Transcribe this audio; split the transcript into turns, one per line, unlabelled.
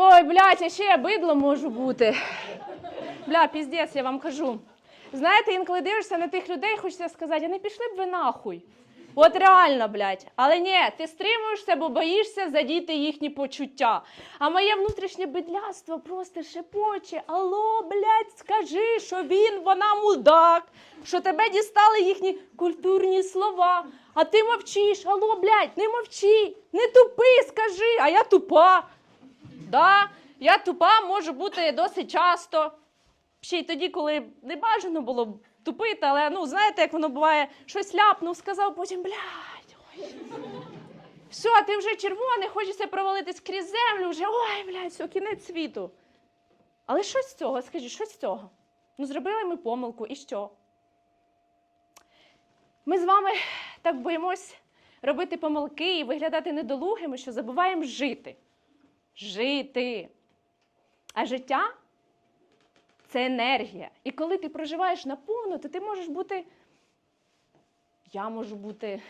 Ой, блядь, я ще я бидло можу бути. Бля, піздець, я вам кажу. Знаєте, інколи дивишся на тих людей, хочеться сказати, а не пішли б ви нахуй. От реально, блядь. Але ні, ти стримуєшся, бо боїшся задіти їхні почуття. А моє внутрішнє бидляство просто шепоче. Алло, блядь, скажи, що він, вона мудак, що тебе дістали їхні культурні слова. А ти мовчиш. Алло, блядь, не мовчи, не тупи, скажи, а я тупа. Да, я тупа можу бути досить часто. Ще й тоді, коли не бажано було тупити, але ну знаєте, як воно буває, щось ляпнув, сказав, потім блядь, ой. Все, ти вже червоний, хочеться провалитись крізь землю, вже ой, блядь, все, кінець світу. Але що з цього? Скажіть, що з цього? Ну, зробили ми помилку, і що? Ми з вами так боїмось робити помилки і виглядати недолугими, що забуваємо жити. Жити. А життя це енергія. І коли ти проживаєш наповну, то ти можеш бути. Я можу бути